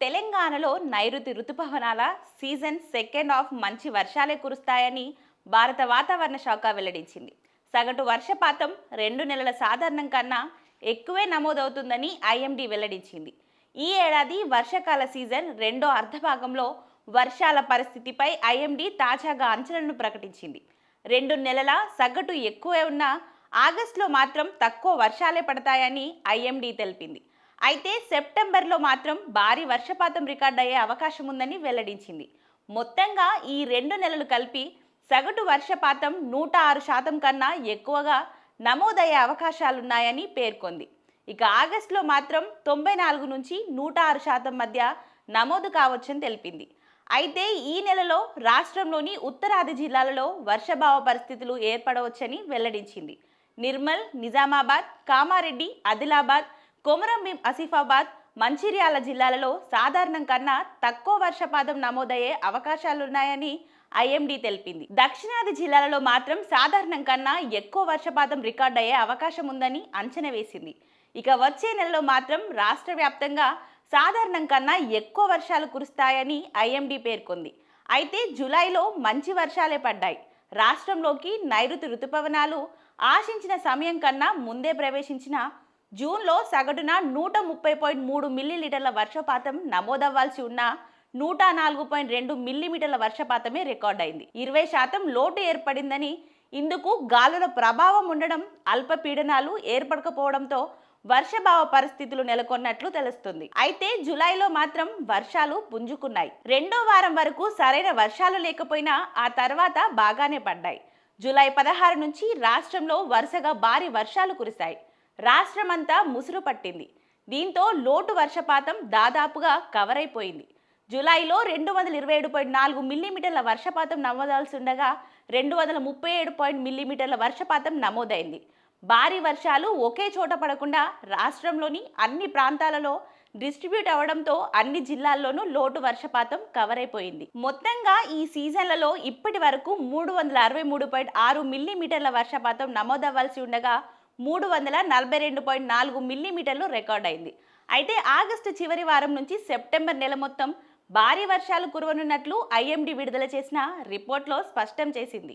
తెలంగాణలో నైరుతి రుతుపవనాల సీజన్ సెకండ్ ఆఫ్ మంచి వర్షాలే కురుస్తాయని భారత వాతావరణ శాఖ వెల్లడించింది. సగటు వర్షపాతం రెండు నెలల సాధారణం కన్నా ఎక్కువే నమోదవుతుందని ఐఎండీ వెల్లడించింది. ఈ ఏడాది వర్షాకాల సీజన్ రెండో అర్ధభాగంలో వర్షాల పరిస్థితిపై ఐఎండీ తాజాగా అంచనాలను ప్రకటించింది. రెండు నెలల సగటు ఎక్కువే ఉన్న ఆగస్టులో మాత్రం తక్కువ వర్షాలే పడతాయని ఐఎండీ తెలిపింది. అయితే సెప్టెంబర్లో మాత్రం భారీ వర్షపాతం రికార్డ్ అయ్యే అవకాశం ఉందని వెల్లడించింది. మొత్తంగా ఈ రెండు నెలలు కలిపి సగటు వర్షపాతం నూట ఆరు శాతం కన్నా ఎక్కువగా నమోదయ్యే అవకాశాలున్నాయని పేర్కొంది. ఇక ఆగస్టులో మాత్రం తొంభై నాలుగు నుంచి నూట ఆరు శాతం మధ్య నమోదు కావచ్చని తెలిపింది. అయితే ఈ నెలలో రాష్ట్రంలోని ఉత్తరాది జిల్లాలలో వర్షభావ పరిస్థితులు ఏర్పడవచ్చని వెల్లడించింది. నిర్మల్ నిజామాబాద్ కామారెడ్డి ఆదిలాబాద్ కొమరం భీం ఆసిఫాబాద్ మంచిర్యాల జిల్లాలలో సాధారణం కన్నా తక్కువ వర్షపాతం నమోదయ్యే అవకాశాలున్నాయని ఐఎండీ తెలిపింది. దక్షిణాది జిల్లాలలో మాత్రం సాధారణం కన్నా ఎక్కువ వర్షపాతం రికార్డ్ అయ్యే అవకాశం ఉందని అంచనా వేసింది. ఇక వచ్చే నెలలో మాత్రం రాష్ట్ర వ్యాప్తంగా సాధారణం కన్నా ఎక్కువ వర్షాలు కురుస్తాయని ఐఎండీ పేర్కొంది. అయితే జూలైలో మంచి వర్షాలే పడ్డాయి. రాష్ట్రంలోకి నైరుతి రుతుపవనాలు ఆశించిన సమయం కన్నా ముందే ప్రవేశించిన జూన్లో సగటున నూట ముప్పై పాయింట్ మూడు మిల్లీలీటర్ల వర్షపాతం నమోదవ్వాల్సి ఉన్న నూట నాలుగు పాయింట్ రెండు మిల్లీమీటర్ల వర్షపాతమే రికార్డ్ అయింది. ఇరవై శాతం లోటు ఏర్పడిందని ఇందుకు గాలుల ప్రభావం ఉండడం అల్పపీడనాలు ఏర్పడకపోవడంతో వర్షభావ పరిస్థితులు నెలకొన్నట్లు తెలుస్తుంది. అయితే జులైలో మాత్రం వర్షాలు పుంజుకున్నాయి. రెండో వారం వరకు సరైన వర్షాలు లేకపోయినా ఆ తర్వాత బాగానే పడ్డాయి. జూలై పదహారు నుంచి రాష్ట్రంలో వరుసగా భారీ వర్షాలు కురిశాయి. రాష్ట్రమంతా ముసురు పట్టింది. దీంతో లోటు వర్షపాతం దాదాపుగా కవర్ అయిపోయింది జూలైలో రెండు వందల ఇరవై ఏడు పాయింట్ నాలుగు మిల్లీమీటర్ల వర్షపాతం నమోదాల్సి ఉండగా రెండు వందల ముప్పై ఏడు పాయింట్ మిల్లీమీటర్ల వర్షపాతం నమోదైంది. భారీ వర్షాలు ఒకే చోట పడకుండా రాష్ట్రంలోని అన్ని ప్రాంతాలలో డిస్ట్రిబ్యూట్ అవడంతో అన్ని జిల్లాల్లోనూ లోటు వర్షపాతం కవర్ అయిపోయింది మొత్తంగా ఈ సీజన్లలో ఇప్పటి వరకు మూడు వందల అరవై మూడు పాయింట్ ఆరు మిల్లీమీటర్ల వర్షపాతం నమోదవ్వాల్సి ఉండగా మూడు వందల నలభై రెండు పాయింట్ నాలుగు మిల్లీమీటర్లు రికార్డ్ అయింది. అయితే ఆగస్టు చివరి వారం నుంచి సెప్టెంబర్ నెల మొత్తం భారీ వర్షాలు కురవనున్నట్లు ఐఎండీ విడుదల చేసిన రిపోర్ట్లో స్పష్టం చేసింది.